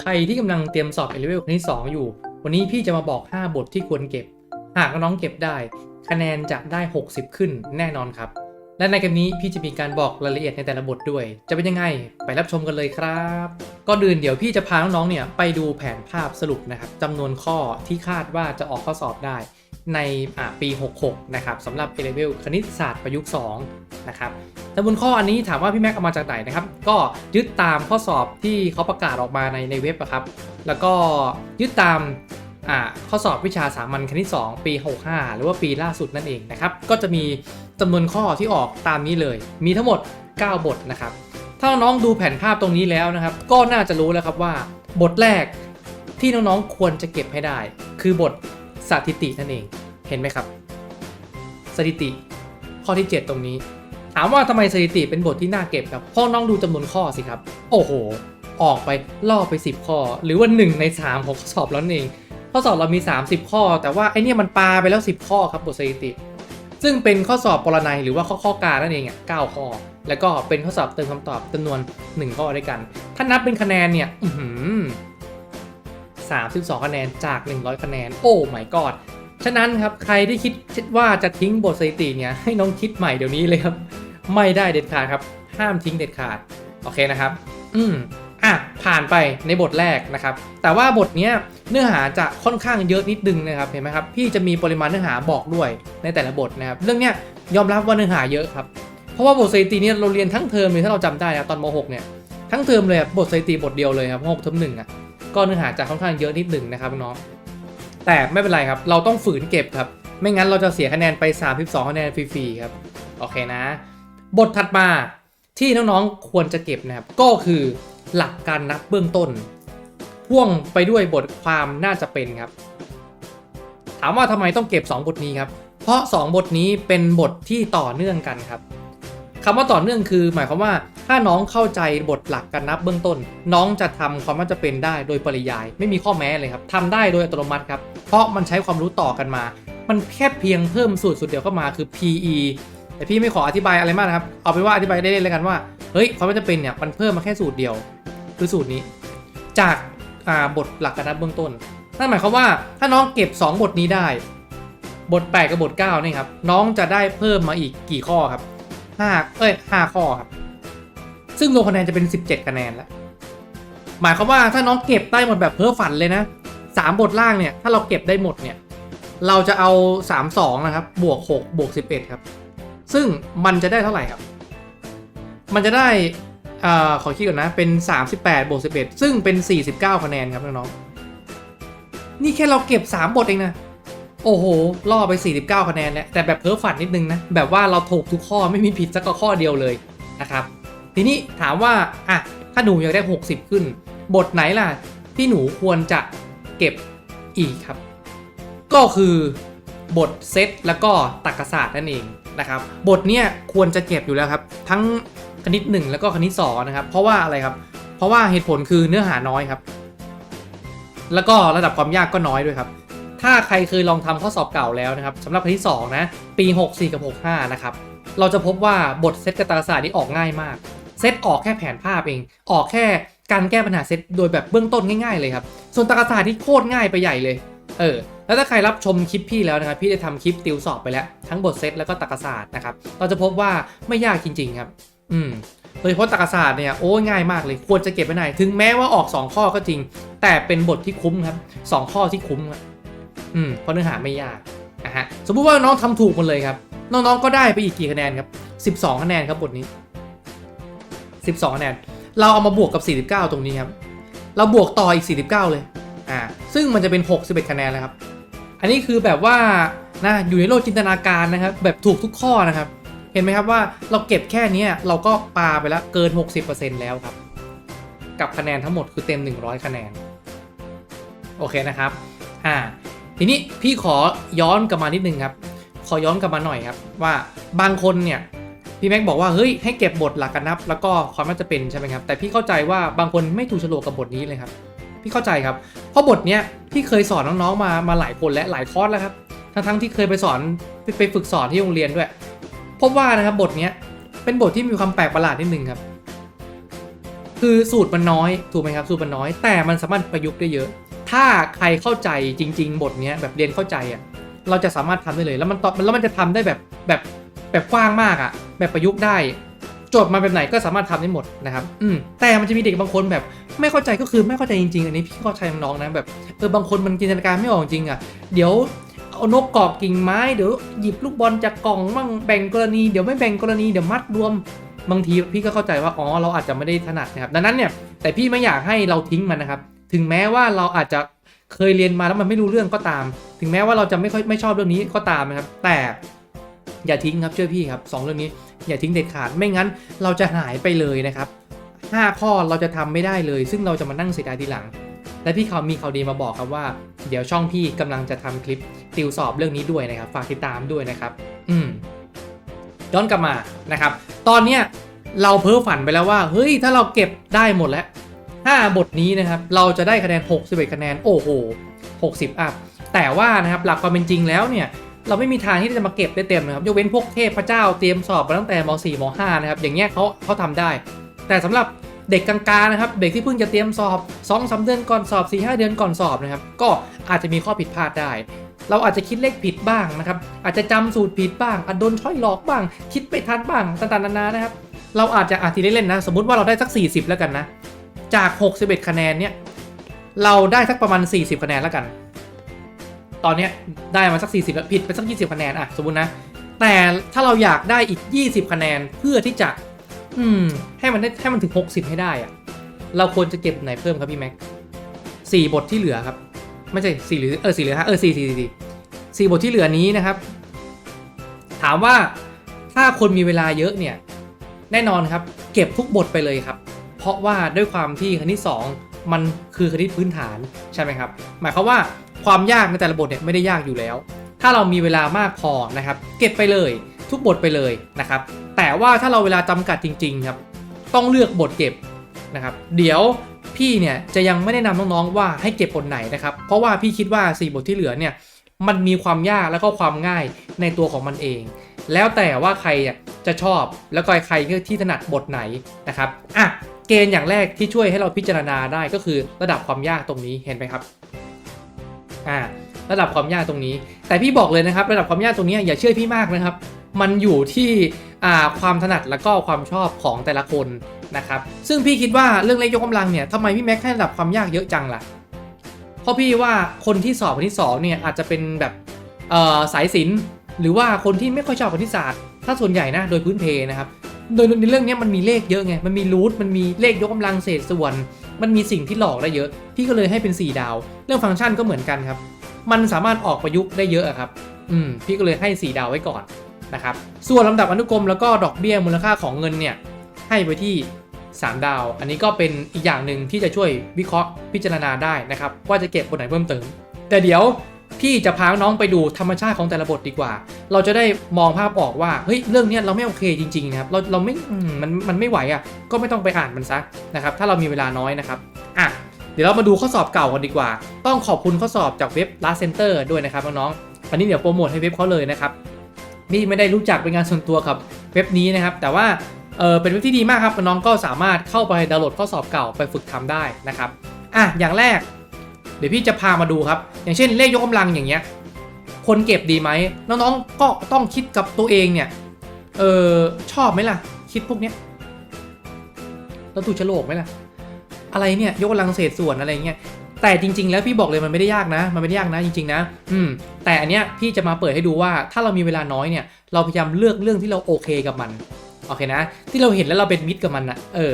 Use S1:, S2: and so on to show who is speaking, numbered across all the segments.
S1: ใครที่กำลังเตรียมสอบเอเลเวลครั้งที่2อยู่ วันนี้พี่จะมาบอก 5 บทที่ควรเก็บ หากน้องเก็บได้ คะแนนจะได้ 60 ขึ้นแน่นอนครับ และในเกมนี้พี่จะมีการบอกรายละเอียดในแต่ละบทด้วย จะเป็นยังไงไปรับชมกันเลยครับ ก่อนอื่นเดี๋ยวพี่จะพาน้องๆเนี่ยไปดูแผนภาพสรุปนะครับจำนวนข้อที่คาดว่าจะออกข้อสอบได้ในปี 66 นะครับสำหรับ A Level คณิตศาสตร์ประยุกต์ 2 นะครับจำนวนข้ออันนี้ถามว่าพี่แม็กเอามาจากไหนนะครับ ก็ยึดตามข้อสอบที่เขาประกาศออกมาในในเว็บอะครับ แล้วก็ยึดตาม ข้อสอบวิชาสามัญคณิต 2 ปี 65 หรือว่าปีล่าสุดนั่นเองนะครับ ก็จะมีจำนวนข้อที่ออกตามนี้เลย มีทั้งหมด 9 บทนะครับ ถ้าน้องดูแผนภาพตรงนี้แล้วนะครับ ก็น่าจะรู้แล้วครับว่า บทแรกที่น้องๆควรจะเก็บให้ได้ คือบทสถิตินั่นเอง เห็นไหมครับ สถิติ ข้อที่ 7 ตรงนี้ ถามว่าทำไมสถิติเป็นบทที่น่าเก็บครับเพราะน้องดูจำนวนข้อสิครับ โอ้โห ออกไปล่อไป 10 ข้อ หรือว่า 1 ใน 3 ของข้อสอบแล้วนั่นเอง ข้อสอบเรามี 30 ข้อ แต่ว่าไอเนี่ยมันปาไปแล้ว 10 ข้อครับบทสถิติ ซึ่งเป็นข้อสอบปรนัยหรือว่าข้อข้อการนั่นเองอะ9ข้อ แล้วก็เป็นข้อสอบเติมคำตอบจำนวน 1 ข้อด้วยกัน ถ้านับเป็นคะแนนเนี่ยอื้อหือ32คะแนนจาก 100 คะแนน โอ้ my god ฉะนั้นครับใครที่คิดคิดว่าจะทิ้งบทสถิติเนี่ยให้น้องคิดใหม่เดี๋ยวนี้เลยครับ ไม่ได้เด็ดขาดครับ ห้ามทิ้งเด็ดขาด โอเคนะครับ อืม อะผ่านไปในบทแรกนะครับ แต่ว่าบทเนี้ยเนื้อหาจะค่อนข้างเยอะนิดนึงนะครับเห็นไหมครับพี่จะมีปริมาณเนื้อหาบอกด้วยในแต่ละบทนะครับเรื่องเนี้ยยอมรับว่าเนื้อหาเยอะครับเพราะว่าบทสถิติเนี่ยเราเรียนทั้งเทอมเลยถ้าเราจำได้นะตอนม .6 เนี่ยทั้งเทอมเลยบทสถิติบทเดียวเลยครับหกเทอมหนึ่งอะก็เนื้อหาจะค่อนข้างเยอะนิดหนึ่งนะครับน้องแต่ไม่เป็นไรครับ เราต้องฝืนเก็บครับ ไม่งั้นเราจะเสียคะแนนไป 32 คะแนนฟรีๆครับ โอเคนะ บทถัดมาที่น้องๆควรจะเก็บนะครับ ก็คือ หลักการนับเบื้องต้น พ่วงไปด้วยบทความน่าจะเป็นครับ ถามว่าทำไมต้องเก็บ 2 บทนี้ครับ เพราะ 2 บทนี้เป็นบทที่ต่อเนื่องกันครับคำว่าต่อเนื่องคือ หมายความว่าถ้าน้องเข้าใจบทหลักการนับเบื้องต้น น้องจะทำความน่าจะเป็นได้โดยปริยาย ไม่มีข้อแม้เลยครับทำได้โดยอัตโนมัติครับ เพราะมันใช้ความรู้ต่อกันมา มันแค่เพียงเพิ่มสูตรสูตรเดียวเข้ามาคือ PE แต่พี่ไม่ขออธิบายอะไรมากนะครับ เอาเป็นว่าอธิบายได้เลยกันว่า เฮ้ย ความน่าจะเป็นเนี่ยมันเพิ่มมาแค่สูตรเดียว คือสูตรนี้ จากาบทหลักการนับเบื้องต้น นั่นหมายความว่าถ้าน้องเก็บ 2 บทนี้ได้ บท 8 กับบท9นี่ครับ น้องจะได้เพิ่มมาอีกกี่ข้อครับ5เอ้ย5ข้อครับ ซึ่งรวมคะแนนจะเป็น 17 คะแนนแล้ว หมายความว่าถ้าน้องเก็บได้หมดแบบเพ้อฝันเลยนะ 3 บทล่างเนี่ย ถ้าเราเก็บได้หมดเนี่ย เราจะเอา 3 2 นะครับ บวก 6 บวก 11 ครับ ซึ่งมันจะได้เท่าไหร่ครับ มันจะได้ อ่าขอคิดก่อนนะ เป็น 38บวก11 ซึ่งเป็น 49 คะแนนครับน้องๆ นี่แค่เราเก็บ 3 บทเองนะ โอ้โห ล่อไป 49 คะแนนแล้ว แต่แบบเพ้อฝันนิดนึงนะ แบบว่าเราถูกทุกข้อไม่มีผิดสักข้อเดียวเลยนะครับ ทีนี้ถามว่า อะ ถ้าหนูอยากได้ 60 ขึ้น บทไหนล่ะ ที่หนูควรจะเก็บอีกครับ ก็คือบทเซตแล้วก็ตรรกศาสตร์นั่นเองนะครับ บทเนี้ยควรจะเก็บอยู่แล้วครับ ทั้ง คณิต 1 แล้วก็คณิต2นะครับ เพราะว่าอะไรครับ เพราะว่าเหตุผลคือเนื้อหาน้อยครับ แล้วก็ระดับความยากก็น้อยด้วยครับ ถ้าใครเคยลองทำข้อสอบเก่าแล้วนะครับสำหรับคณิต2นะ ปี 64 กับ 65 นะครับ เราจะพบว่าบทเซตกตรรกศาสตร์นี่ออกง่ายมาก เซตออกแค่แผนภาพเอง ออกแค่การแก้ปัญหาเซตโดยแบบเบื้องต้นง่ายๆเลยครับ ส่วนตรรกศาสตร์ที่โคตรง่ายไปใหญ่เลย เออ แล้วถ้าใครรับชมคลิปพี่แล้วนะครับ พี่ได้ทำคลิปติวสอบไปแล้ว ทั้งบทเซตแล้วก็ตรรกศาสตร์นะครับ เราจะพบว่าไม่ยากจริงๆครับ อืมโดยเฉพาะตรรกศาสตร์เนี่ยโอ้ง่ายมากเลยควรจะเก็บไว้ไหนถึงแม้ว่าออก 2 ข้อก็จริง แต่เป็นบทที่คุ้มครับ 2 ข้อที่คุ้มครับอืมเพราะเนื้อหาไม่ยากนะฮะสมมุติว่าน้องทำถูกหมดเลยครับ น้องๆก็ได้ไปอีกกี่คะแนนครับ 12 คะแนนครับบทนี้ 12 คะแนน เราเอามาบวกกับ 49 ตรงนี้ครับ เราบวกต่ออีก 49 เลยอ่าซึ่งมันจะเป็น 61 คะแนนแล้วครับ อันนี้คือแบบว่านะอยู่ในโลกจินตนาการนะครับ แบบถูกทุกข้อนะครับ เห็นไหมครับว่าเราเก็บแค่นี้เราก็ปาไปแล้วเกิน 60%แล้วครับ กับคะแนนทั้งหมดคือเต็ม 100 คะแนน โอเคนะครับอ่าทีนี้พี่ขอย้อนกลับมานิดนึงครับ ขอย้อนกลับมาหน่อยครับ ว่าบางคนเนี่ยพี่แม็กบอกว่าเฮ้ยให้เก็บบทหลักการนับ แล้วก็ความน่าจะเป็นใช่ไหมครับแต่พี่เข้าใจว่าบางคนไม่ถูกฉลกกับบทนี้เลยครับ พี่เข้าใจครับ เพราะบทเนี้ยพี่เคยสอนน้องๆมามาหลายคนและหลายคอร์สแล้วครับทั้งๆที่เคยไปสอนไปไปฝึกสอนที่โรงเรียนด้วย พบว่านะครับบทเนี้ยเป็นบทที่มีความแปลกประหลาดนิดนึงครับ คือสูตรมันน้อยถูกไหมครับสูตรมันน้อย แต่มันสามารถประยุกต์ได้เยอะ ถ้าใครเข้าใจจริง ๆ บทเนี้ยแบบเรียนเข้าใจอะเราจะสามารถทำได้เลย แล้วมันตอบแล้วมันจะทำได้แบบแบบแบบกว้างมากอะ แบบประยุกต์ได้โจทย์มาแบบไหนก็สามารถทำได้หมดนะครับ อืมแต่มันจะมีเด็กบางคนแบบ ไม่เข้าใจก็คือไม่เข้าใจจริงๆ อันนี้พี่เข้าใจน้องๆนะแบบเออบางคนมันจินตนาการไม่ออกจริงอะ เดี๋ยว เอานกเกาะกิ่งไม้เดี๋ยวหยิบลูกบอลจากกล่องมั่งแบ่งกรณีเดี๋ยวไม่แบ่งกรณีเดี๋ยวมัดรวม บางทีพี่ก็เข้าใจว่าอ๋อเราอาจจะไม่ได้ถนัดนะครับดังนั้นเนี่ยแต่พี่ไม่อยากให้เราทิ้งมันนะครับ ถึงแม้ว่าเราอาจจะเคยเรียนมาแล้วมันไม่รู้เรื่องก็ตาม ถึงแม้ว่าเราจะไม่ค่อยไม่ชอบเรื่องนี้ก็ตามนะครับ แต่อย่าทิ้งครับเชื่อพี่ครับสองเรื่องนี้อย่าทิ้งเด็ดขาดไม่งั้นเราจะหายไปเลยนะครับห้าข้อเราจะทำไม่ได้เลย ซึ่งเราจะมานั่งเสียดายทีหลัง และพี่เขามีข่าวดีมาบอกครับว่า เดี๋ยวช่องพี่กำลังจะทำคลิปติวสอบเรื่องนี้ด้วยนะครับ ฝากติดตามด้วยนะครับ อืมย้อนกลับมานะครับ ตอนเนี้ยเราเพ้อฝันไปแล้วว่า เฮ้ย ถ้าเราเก็บได้หมดแล้ว5บทนี้นะครับ เราจะได้คะแนน 61 คะแนน โอ้โห 60 อัพ แต่ว่านะครับ หลักความเป็นจริงแล้วเนี่ย เราไม่มีทางที่จะมาเก็บได้เต็มนะครับ ยกเว้นพวกเทพเจ้าเตรียมสอบมาตั้งแต่ม .4 ม .5 นะครับ อย่างเงี้ยเขาเขาทำได้ แต่สำหรับ เด็กกลางๆนะครับเด็กที่เพิ่งจะเตรียมสอบ2อสเดือนก่อนสอบ 4 5 เดือนก่อนสอบนะครับก็อาจจะมีข้อผิดพลาดได้ เราอาจจะคิดเลขผิดบ้างนะครับอาจจะจำสูตรผิดบ้างอาจโดนช้อยหลอกบ้าง คิดไม่ทันบ้างต่างๆนานานะครับเราอาจจะอาทีเล่นๆนะสมมติว่าเราได้สัก 40 แล้วกันนะจาก 61 คะแนนเนี่ยเราได้สักประมาณ 40 คะแนนแล้วกัน ตอนเนี้ยได้มาสัก 40 แล้วผิดไปสัก 20 คะแนนอะสมมตินะแต่ถ้าเราอยากได้อีก 20 คะแนนเพื่อที่จะ อืม ให้มันได้ให้มันถึง 60 ให้ได้อะเราควรจะเก็บไหนเพิ่มครับพี่แม็กสี่บทที่เหลือครับ ไม่ใช่สี่หรือเออสี่หลือฮะเออสี่สี่สี่สี่บทที่เหลือนี้นะครับ ถามว่าถ้าคนมีเวลาเยอะเนี่ย แน่นอนครับ เก็บทุกบทไปเลยครับ เพราะว่าด้วยความที่คณิต 2 มันคือคณิตพื้นฐานใช่ไหมครับ หมายความว่าความยากในแต่ละบทเนี่ยไม่ได้ยากอยู่แล้ว ถ้าเรามีเวลามากพอนะครับ เก็บไปเลย ทุกบทไปเลยนะครับ แต่ว่าถ้าเราเวลาจำกัดจริงๆครับต้องเลือกบทเก็บนะครับ เดี๋ยวพี่เนี่ยจะยังไม่แนะนำน้องๆว่าให้เก็บบทไหนนะครับ เพราะว่าพี่คิดว่า 4 บทที่เหลือเนี่ยมันมีความยากแล้วก็ความง่ายในตัวของมันเอง แล้วแต่ว่าใครจะชอบแล้วก็ใครที่ถนัดบทไหนนะครับอะเกณฑ์อย่างแรกที่ช่วยให้เราพิจารณาได้ก็คือระดับความยากตรงนี้เห็นไหมครับอ่าระดับความยากตรงนี้ แต่พี่บอกเลยนะครับ ระดับความยากตรงนี้อย่าเชื่อพี่มากนะครับ มันอยู่ที่ความถนัดแล้วก็ความชอบของแต่ละคนนะครับ ซึ่งพี่คิดว่าเรื่องเล็กยกกำลังเนี่ยทำไมพี่แม็กให้ระดับความยากเยอะจังล่ะ เพราะพี่ว่าคนที่สอบคนที่สองเนี่ยอาจจะเป็นแบบสายศิลป์หรือว่าคนที่ไม่ค่อยชอบคณิตศาสตร์ ถ้าส่วนใหญ่นะโดยพื้นเพนะครับ โดยในเรื่องนี้มันมีเลขเยอะไง มันมีรูท มันมีเลขยกกำลังเศษส่วน มันมีสิ่งที่หลอกได้เยอะ พี่ก็เลยให้เป็น 4 ดาว เรื่องฟังก์ชันก็เหมือนกันครับ มันสามารถออกประยุกต์ได้เยอะอะครับ อืม พี่ก็เลยให้ 4 ดาวไว้ก่อน นะครับ ส่วนลำดับอนุกรมแล้วก็ดอกเบี้ยมูลค่าของเงินเนี่ยให้ไว้ที่ 3 ดาว อันนี้ก็เป็นอีกอย่างหนึ่งที่จะช่วยวิเคราะห์พิจารณาได้นะครับ ว่าจะเก็บบทไหนเพิ่มเติม แต่เดี๋ยวพี่จะพาน้องไปดูธรรมชาติของแต่ละบทดีกว่า เราจะได้มองภาพออกว่า เฮ้ย เรื่องเนี้ยเราไม่โอเคจริงๆนะครับ เราเราไม่ มัน มันไม่ไหวอะ ก็ไม่ต้องไปอ่านมันซะนะครับ ถ้าเรามีเวลาน้อยนะครับ อะ เดี๋ยวเรามาดูข้อสอบเก่ากันดีกว่า ต้องขอบคุณข้อสอบจากเว็บ Last Center ด้วยนะครับน้องๆ อันนี้เดี๋ยวโปรโมทให้เว็บเขาเลยนะครับ พี่ไม่ได้รู้จักเป็นงานส่วนตัวกับเว็บนี้นะครับ แต่ว่าเออเป็นเว็บที่ดีมากครับน้องก็สามารถเข้าไปดาวน์โหลดข้อสอบเก่าไปฝึกทำได้นะครับอะอย่างแรก เดี๋ยวพี่จะพามาดูครับ อย่างเช่นเลขยกกำลังอย่างเงี้ยคนเก็บดีไหมน้องๆก็ต้องคิดกับตัวเองเนี่ยเออชอบไหมล่ะ คิดพวกเนี้ยแล้วถูกโฉลกไหมล่ะ อะไรเนี่ยยกกำลังเศษส่วนอะไรเงี้ย แต่จริง ๆ แล้วพี่บอกเลยมันไม่ได้ยากนะ มันไม่ได้ยากนะจริง ๆ นะ อืม แต่อันเนี้ยพี่จะมาเปิดให้ดูว่าถ้าเรามีเวลาน้อยเนี่ย เราพยายามเลือกเรื่องที่เราโอเคกับมัน โอเคนะ ที่เราเห็นแล้วเราเป็นมิตรกับมันนะเออ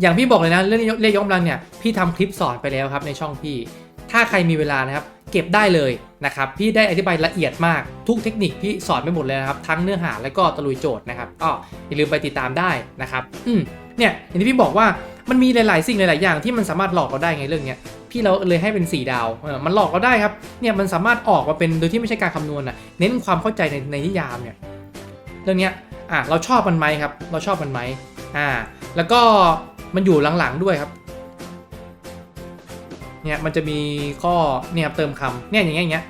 S1: อย่างพี่บอกเลยนะ เรื่องเลขยกกำลังเนี่ย พี่ทำคลิปสอนไปแล้วครับในช่องพี่ ถ้าใครมีเวลานะครับเก็บได้เลยนะครับ พี่ได้อธิบายละเอียดมากทุกเทคนิคพี่สอนไปหมดเลยนะครับ ทั้งเนื้อหาและก็ตะลุยโจทย์นะครับก็อย่าลืมไปติดตามได้นะครับ อืมเนี่ยอย่างที่พี่บอกว่ามันมีหลาย ๆ สิ่งหลาย ๆ อย่างที่มันสามารถหลอกเราได้ไงเรื่องเนี้ย พี่เราเลยให้เป็น 4 ดาวมันหลอกเราได้ครับเนี่ยมันสามารถออกมาเป็นโดยที่ไม่ใช่การคำนวณนะเน้นความเข้าใจในในนิยามเนี่ยเรื่องเนี้ยอะเราชอบมันไหมครับ เราชอบมันไหมอ่า แล้วก็มันอยู่หลังๆด้วยครับเนี่ยมันจะมีข้อเนี่ยเติมคำเนี่ยอย่างเงี้ยอย่างเงี้ย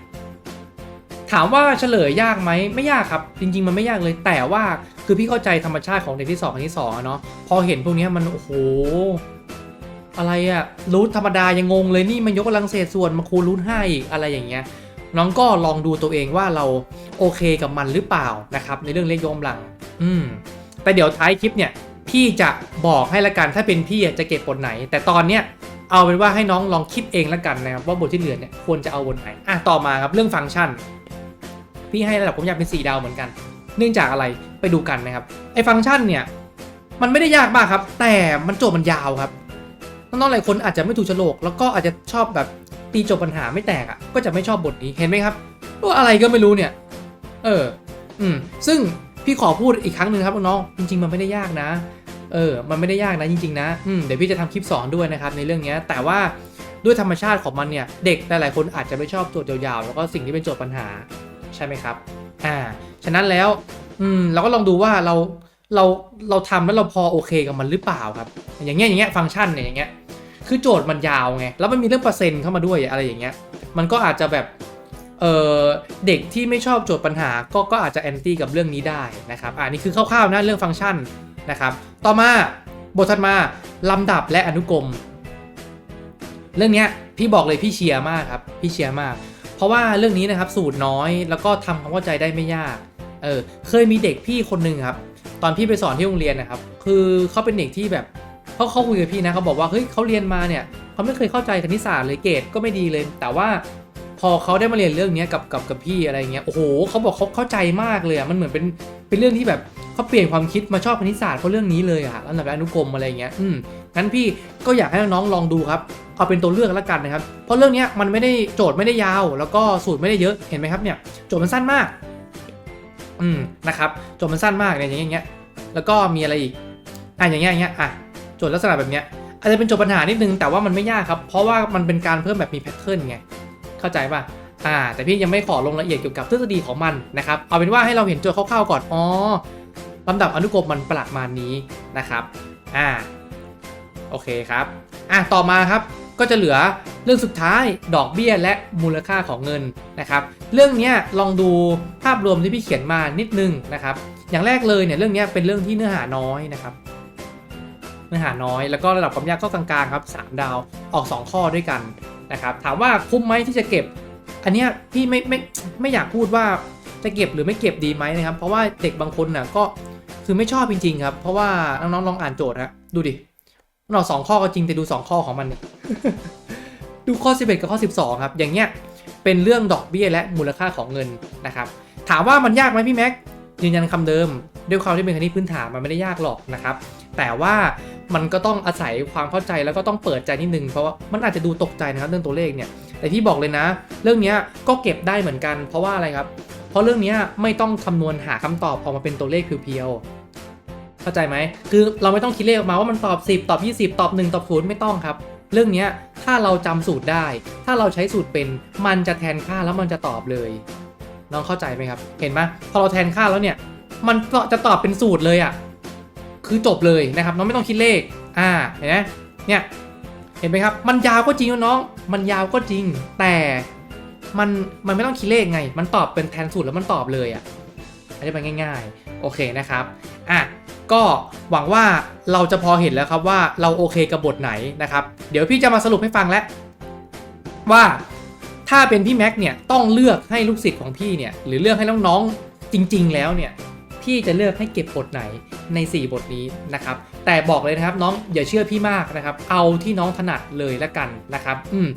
S1: ถามว่าเฉลยยากไหมไม่ยากครับ จริง ๆ มันไม่ยากเลยแต่ว่าคือพี่เข้าใจธรรมชาติของเด็กที่สองอันที่สองอะเนาะพอเห็นพวกเนี้ยมันโอ้โห อะไรอะรูทธรรมดายังงงเลยนี่มันยกกำลังเศษส่วนมาคูณรูทห้าอีกอะไรอย่างเงี้ยน้องก็ลองดูตัวเองว่าเราโอเคกับมันหรือเปล่านะครับในเรื่องเลขยกกำลัง อืมแต่เดี๋ยวท้ายคลิปเนี่ยพี่จะบอกให้ละกันถ้าเป็นพี่จะเก็บบทไหน แต่ตอนเนี้ยเอาเป็นว่าให้น้องลองคิดเองละกันนะครับว่าบทที่เหลือเนี่ยควรจะเอาบทไหนอะต่อมาครับเรื่องฟังก์ชัน พี่ให้ระดับผมอยากเป็น 4 ดาวเหมือนกัน เนื่องจากอะไรไปดูกันนะครับไอ้ฟังก์ชันเนี่ยมันไม่ได้ยากมากครับ แต่มันโจทย์มันยาวครับ น้องๆหลายคนอาจจะไม่ถูกโฉลก แล้วก็อาจจะชอบแบบตีจทย์ปัญหาไม่แตกอะก็จะไม่ชอบบทนี้เห็นไหมครับว่าอะไรก็ไม่รู้เนี่ย เออ อืม ซึ่งพี่ขอพูดอีกครั้งหนึ่งครับน้องๆจริง ๆ มันไม่ได้ยากนะ เออ มันไม่ได้ยากนะจริง ๆ นะอืมเดี๋ยวพี่จะทำคลิปสอนด้วยนะครับในเรื่องนี้แต่ว่าด้วยธรรมชาติของมันเนี่ยเด็กหลายๆคนอาจจะไม่ชอบโจทย์ยาวๆแล้วก็สิ่งที่เป็นโจทย์ปัญหาใช่ไหมครับ อ่า ฉะนั้นแล้ว อืม เราก็ลองดูว่าเรา เรา เราทำแล้วเราพอโอเคกับมันหรือเปล่าครับ อย่างเงี้ย อย่างเงี้ย ฟังก์ชันเนี่ย อย่างเงี้ย คือโจทย์มันยาวไง แล้วมันมีเรื่องเปอร์เซ็นต์เข้ามาด้วยอะไรอย่างเงี้ย มันก็อาจจะแบบเออเด็กที่ไม่ชอบโจทย์ปัญหาก็ก็อาจจะแอนตี้กับเรื่องนี้ได้นะครับอ่านี่คือคร่าวๆนะเรื่องฟังก์ชันนะครับ ต่อมาบทถัดมาลำดับและอนุกรม เรื่องนี้พี่บอกเลยพี่เชียร์มากครับพี่เชียร์มาก เพราะว่าเรื่องนี้นะครับสูตรน้อยแล้วก็ทำความเข้าใจได้ไม่ยากเออเคยมีเด็กพี่คนหนึ่งครับ ตอนพี่ไปสอนที่โรงเรียนนะครับ คือเขาเป็นเด็กที่แบบ เขาเขาคุยกับพี่นะเขาบอกว่าเฮ้ยเขาเรียนมาเนี่ยเขาไม่เคยเข้าใจคณิตศาสตร์เลยเกรดก็ไม่ดีเลย แต่ว่าพอเขาได้มาเรียนเรื่องนี้กับกับกับพี่อะไรเงี้ยโอ้โหเขาบอกเขาเข้าใจมากเลยอะมันเหมือนเป็นเป็นเรื่องที่แบบเขาเปลี่ยนความคิดมาชอบคณิตศาสตร์เพราะเรื่องนี้เลยอะแล้วแบบอนุกรมอะไรเงี้ยอืมงั้นพี่ก็อยากให้น้องๆลองดูครับเอาเป็นตัวเลือกแล้วกันนะครับ เพราะเรื่องนี้มันไม่ได้โจทย์ไม่ได้ยาว แล้วก็สูตรไม่ได้เยอะเห็นไหมครับเนี่ยโจทย์มันสั้นมาก อืมนะครับโจทย์มันสั้นมากเนี่ยอย่างเงี้ยแล้วก็มีอะไรอีกอะอย่างเงี้ยอย่างเงี้ยอะ จทย์ลักษณะแบบเนี้ยอาจจะเป็นโจทย์ปัญหานิดนึงแต่ว่ามันไม่ยากครับ เพราะว่ามันเป็นการเพิ่มแบบมีแพทเทิร์นไง เข้าใจป่ะอ่าแต่พี่ยังไม่ขอลงรายละเอียดเกี่ยวกับทฤษฎีของมันนะครับเอาเป็นว่าให้เราเห็นโจทย์คร่าวๆก่อนอ๋อลำดับอนุกรมมันประมาณนี้นะครับอ่าโอเคครับอะต่อมาครับก็จะเหลือเรื่องสุดท้ายดอกเบี้ยและมูลค่าของเงินนะครับ เรื่องนี้ลองดูภาพรวมที่พี่เขียนมานิดนึงนะครับ อย่างแรกเลยเนี่ยเรื่องนี้เป็นเรื่องที่เนื้อหาน้อยนะครับ นื้อหาน้อย แล้วก็ระดับความยากก็กลางๆครับ3ดาวออก 2 ข้อด้วยกันนะครับถามว่าคุ้มไหมที่จะเก็บ อันเนี้ยพี่ไม่ไม่ไม่อยากพูดว่าจะเก็บหรือไม่เก็บดีไหมนะครับเพราะว่าเด็กบางคนน่ะก็คือไม่ชอบจริงๆครับ เพราะว่าน้องๆลองอ่านโจทย์ฮะดูดิมันออกสองข้อก็จริงแต่ดู 2 ข้อของมันเนี่ยดูข้อ 11 กับข้อ 12 ครับ อย่างเงี้ยเป็นเรื่องดอกเบี้ยและมูลค่าของเงินนะครับ ถามว่ามันยากไหมพี่แม็ก ยืนยันคำเดิม ด้วยความที่เป็นคณิตพื้นฐานมันไม่ได้ยากหรอกนะครับ แต่ว่ามันก็ต้องอาศัยความเข้าใจแล้วก็ต้องเปิดใจนิดนึงเพราะว่ามันอาจจะดูตกใจนะครับเรื่องตัวเลขเนี่ยแต่พี่บอกเลยนะ เรื่องนี้ก็เก็บได้เหมือนกัน เพราะว่าอะไรครับ เพราะเรื่องนี้ไม่ต้องคำนวณหาคำตอบออกมาเป็นตัวเลขเพียวๆเข้าใจไหมคือเราไม่ต้องคิดเลขออกมาว่ามันตอบ 10 ตอบ 20 ตอบ 1 ตอบ0ไม่ต้องครับ เรื่องนี้ถ้าเราจำสูตรได้ ถ้าเราใช้สูตรเป็นมันจะแทนค่าแล้วมันจะตอบเลย น้องเข้าใจไหมครับ เห็นไหมพอเราแทนค่าแล้วเนี่ย มันจะตอบเป็นสูตรเลยอะ่ะ คือจบเลยนะครับ น้องไม่ต้องคิดเลข อ่า เห็นไหมเนี่ย เห็นไหมครับ มันยาวก็จริงนะน้อง มันยาวก็จริง แต่มัน มันไม่ต้องคิดเลขไง มันตอบเป็นแทนสูตรแล้วมันตอบเลยอะ่ะอันนี้มันง่าย ๆ โอเคนะครับ อะก็หวังว่าเราจะพอเห็นแล้วครับว่าเราโอเคกับบทไหนนะครับ เดี๋ยวพี่จะมาสรุปให้ฟังแล้วว่า ถ้าเป็นพี่แม็กเนี่ยต้องเลือกให้ลูกศิษย์ของพี่เนี่ยหรือเลือกให้น้องๆจริง ๆ แล้วเนี่ยพี่จะเลือกให้เก็บบทไหนใน 4 บทนี้นะครับแต่บอกเลยนะครับน้องอย่าเชื่อพี่มากนะครับเอาที่น้องถนัดเลยละกันนะครับอืม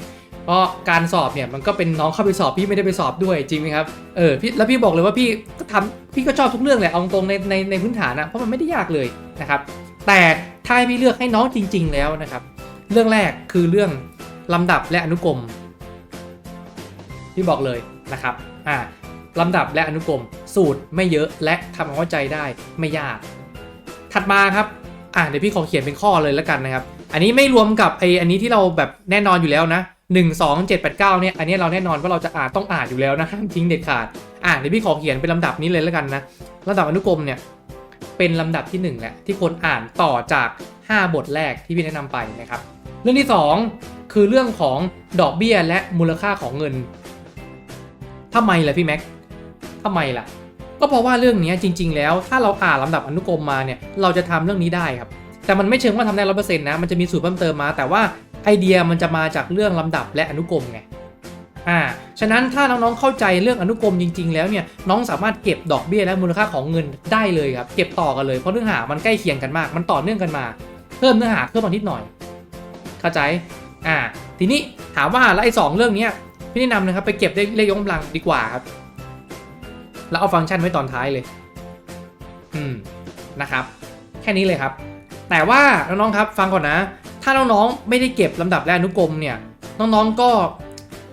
S1: เพราะการสอบเนี่ยมันก็เป็นน้องเข้าไปสอบพี่ไม่ได้ไปสอบด้วยจริงไหมครับเออพี่แล้วพี่บอกเลยว่าพี่ก็ทำพี่ก็ชอบทุกเรื่องแหละเอาตรงในในในพื้นฐานนะเพราะมันไม่ได้ยากเลยนะครับแต่ถ้าให้พี่เลือกให้น้องจริง ๆ แล้วนะครับเรื่องแรกคือเรื่องลำดับและอนุกรม พี่บอกเลยนะครับอ่าลำดับและอนุกรมสูตรไม่เยอะและทำความเข้าใจได้ไม่ยาก ถัดมาครับอ่าเดี๋ยวพี่ขอเขียนเป็นข้อเลยแล้วกันนะครับ อันนี้ไม่รวมกับไออันนี้ที่เราแบบแน่นอนอยู่แล้วนะ1 2 7 8 9เนี่ยอันนี้เราแน่นอนว่าเราจะอ่านต้องอ่านอยู่แล้วนะห้ามทิ้งเด็ดขาดอ่าเดี๋ยวพี่ขอเขียนเป็นลำดับนี้เลยแล้วกันนะลำดับอนุกรมเนี่ยเป็นลำดับที่1แหละที่คนอ่านต่อจาก 5 บทแรกที่พี่แนะนำไปนะครับ เรื่องที่ 2 คือเรื่องของดอกเบี้ยและมูลค่าของเงิน ทำไมล่ะพี่แม็กทำไมล่ะ ก็เพราะว่าเรื่องนี้จริง ๆ แล้ว ถ้าเราอ่านลำดับอนุกรมมาเนี่ย เราจะทำเรื่องนี้ได้ครับ แต่มันไม่เชิงว่าทำได้ร้อยเปอร์เซ็นต์นะ มันจะมีสูตรเพิ่มเติมมา แต่ว่าไอเดียมันจะมาจากเรื่องลำดับและอนุกรมไง อ่า ฉะนั้นถ้าน้องๆเข้าใจเรื่องอนุกรมจริง ๆ แล้วเนี่ย น้องสามารถเก็บดอกเบี้ยและมูลค่าของเงินได้เลยครับ เก็บต่อกันเลย เพราะเนื้อหามันใกล้เคียงกันมาก มันต่อเนื่องกันมา เพิ่มเนื้อหาเพิ่มมานิดหน่อย เข้าใจ อ่า ทีนี้ถามว่าแล้วไอ้สองเรื่องเนี้ย พี่แนะนำนะครับไปเก็บได้เลขยกกำลังดีกว่าครับ แล้วเอาฟังก์ชันไว้ตอนท้ายเลย อืมนะครับ แค่นี้เลยครับ แต่ว่าน้องๆครับฟังก่อนนะ ถ้าน้องๆไม่ได้เก็บลำดับและอนุกรมเนี่ย น้องๆก็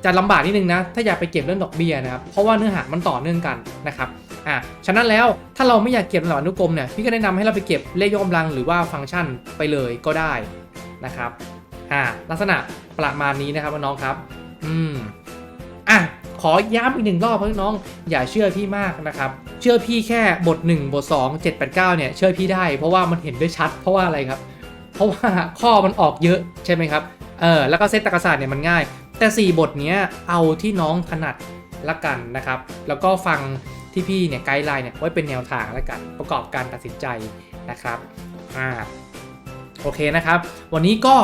S1: จะลำบากนิดนึงนะ ถ้าอยากไปเก็บเรื่องดอกเบี้ยนะครับ เพราะว่าเนื้อหามันต่อเนื่องกันนะครับ อ่าฉะนั้นแล้วถ้าเราไม่อยากเก็บลำดับอนุกรมเนี่ย พี่ก็แนะนำให้เราไปเก็บเลขยกกำลังหรือว่าฟังก์ชันไปเลยก็ได้นะครับ อ่า ลักษณะประมาณนี้นะครับน้องๆครับ อืม อะขอย้ำอีกหนึ่งรอบเพื่อนน้อง อย่าเชื่อพี่มากนะครับ เชื่อพี่แค่บท 1 บท 2 7 8 9 เนี่ย เชื่อพี่ได้ เพราะว่ามันเห็นได้ชัด เพราะว่าอะไรครับ เพราะว่าข้อมันออกเยอะใช่ไหมครับ เออ แล้วก็เซตตรรกศาสตร์เนี่ยมันง่าย แต่ 4 บทเนี้ยเอาที่น้องถนัดละกันนะครับ แล้วก็ฟังที่พี่เนี่ยไกด์ไลน์เนี่ยไว้เป็นแนวทางละกัน ประกอบการตัดสินใจนะครับ อ่า โอเคนะครับ วันนี้ก็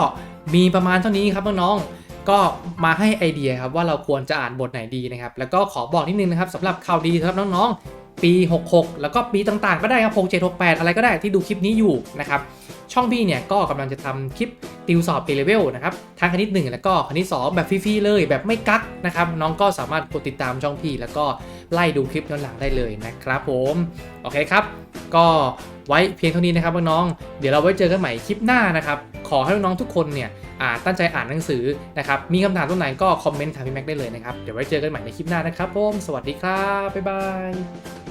S1: มีประมาณเท่านี้ครับน้องๆ ก็มาให้ไอเดียครับว่าเราควรจะอ่านบทไหนดีนะครับ แล้วก็ขอบอกนิดนึงนะครับสำหรับข่าวดีสำหรับน้องๆ ปี 66 แล้วก็ปีต่างๆ ก็ได้ครับ67 68 อะไรก็ได้ที่ดูคลิปนี้อยู่นะครับช่องพี่เนี่ยก็กำลังจะทำคลิปติวสอบ A level นะครับทั้งคณิต 1 แล้วก็คณิต 2 แบบฟรีๆเลยแบบไม่กักนะครับน้องก็สามารถกดติดตามช่องพี่ แล้วก็ไล่ดูคลิปย้อนหลังได้เลยนะครับผมโอเคครับ ก็ไว้เพียงเท่านี้นะครับน้องๆเดี๋ยวเราไว้เจอกันใหม่คลิปหน้านะครับขอให้น้องๆทุกคนเนี่ย ตั้งใจอ่านหนังสือนะครับ มีคำถามตรงไหนก็คอมเมนต์ถามพี่แม็กได้เลยนะครับ เดี๋ยวไว้เจอกันใหม่ในคลิปหน้านะครับผม สวัสดีครับ บ๊ายบาย